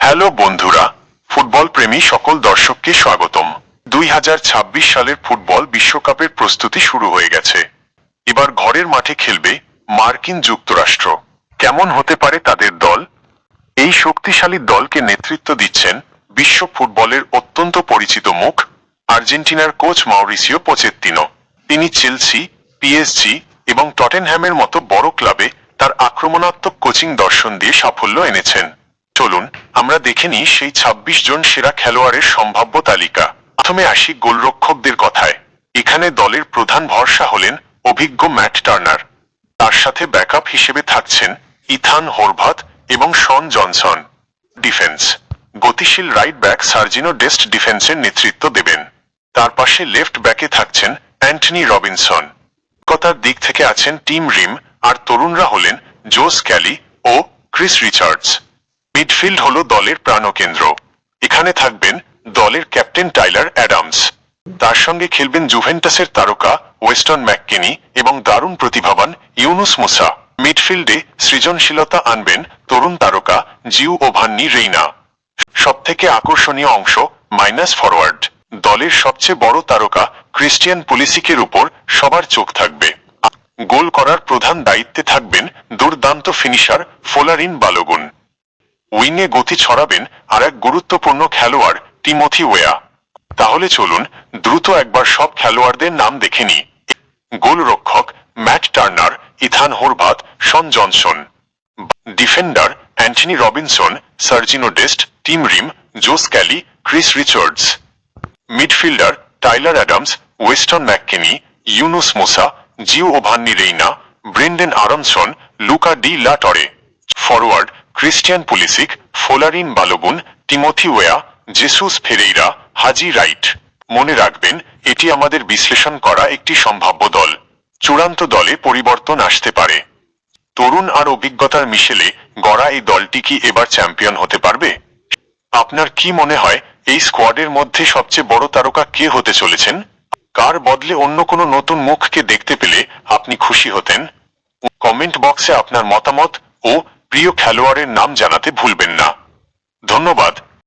Hello বন্ধুরা, football প্রেমী সকল দর্শককে স্বাগতম। দুই হাজার ছাব্বিশ সালের ফুটবল বিশ্বকাপের প্রস্তুতি শুরু হয়ে গেছে। এবার ঘরের মাঠে খেলবে মার্কিন যুক্তরাষ্ট্র। কেমন হতে পারে তাদের দল? এই শক্তিশালী দলকে নেতৃত্ব দিচ্ছেন বিশ্ব ফুটবলের অত্যন্ত পরিচিত মুখ, আর্জেন্টিনার কোচ মাউরিসিও পোচেত্তিনো। তিনি চেলসি, পিএসজি এবং টটেনহ্যামের মতো বড় ক্লাবে তার আক্রমণাত্মক কোচিং দর্শন দিয়ে সাফল্য এনেছেন। চলুন, আমরা দেখে নিই সেই ২৬ জন সেরা খেলোয়াড়ের সম্ভাব্য তালিকা। প্রথমে আসি গোলরক্ষকদের কথায়। এখানে দলের প্রধান ভরসা হলেন অভিজ্ঞ ম্যাট টার্নার। তার সাথে ব্যাকআপ হিসেবে থাকছেন ইথান হোরভাত এবং শন জনসন। ডিফেন্স। গতিশীল রাইট ব্যাক সার্জিনো ডেস্ট ডিফেন্সের নেতৃত্ব দেবেন। তার পাশে লেফট ব্যাকে থাকছেন অ্যান্টনি রবিনসন। কথার দিক থেকে আছেন টিম রিম, আর তরুণরা হলেন জোস ক্যালি ও ক্রিস রিচার্ডস। মিডফিল্ড হল দলের প্রাণকেন্দ্র। এখানে থাকবেন দলের ক্যাপ্টেন টাইলার অ্যাডামস। তার সঙ্গে খেলবেন জুভেন্টাসের তারকা ওয়েস্টন ম্যাককেনি এবং দারুণ প্রতিভাবান ইউনুস মুসা। মিডফিল্ডে সৃজনশীলতা আনবেন তরুণ তারকা জিউ ও ভান্নি রেইনা। সবথেকে আকর্ষণীয় অংশ মাইনাস ফরওয়ার্ড। দলের সবচেয়ে বড় তারকা ক্রিস্টিয়ান পুলিসিকের উপর সবার চোখ থাকবে। গোল করার প্রধান দায়িত্বে থাকবেন দুর্দান্ত ফিনিশার ফোলারিন বালোগুন। উইংয়ে গতি ছড়াবেন আর এক গুরুত্বপূর্ণ খেলোয়াড়, টিমোথি ওয়া তাহলে চলুন দ্রুত একবার সব খেলোয়াড়দের নাম দেখে নিই। গোলরক্ষক Matt Turner, Ethan Horvath, Sean Johnson. Defender Antonee Robinson, Sergiño Dest, Tim Ream, Joe Scally, Chris Richards. Midfielder Tyler Adams, Weston McKennie, Yunus Musah, Giovanni Reyna, Brenden Aaronson, Luca de la Torre forward Christian Pulisic, Folarin Balogun Timothy Weah, Jesus Ferreira, Haji Wright. মনে রাখবেন, এটি আমাদের বিশ্লেষণ করা একটি সম্ভাব্য দল। চূড়ান্ত দলে পরিবর্তন আসতে পারে। তরুণ আর অভিজ্ঞতার মিশেলে গড়া এই দলটি কি এবার চ্যাম্পিয়ন হতে পারবে? আপনার কি মনে হয়, এই স্কোয়াডের মধ্যে সবচেয়ে বড় তারকা কে হতে চলেছেন? কার বদলে অন্য কোনো নতুন মুখকে দেখতে পেলে আপনি খুশি হতেন? কমেন্ট বক্সে আপনার মতামত ও প্রিয় খেলোয়াড়ের নাম জানাতে ভুলবেন না। ধন্যবাদ।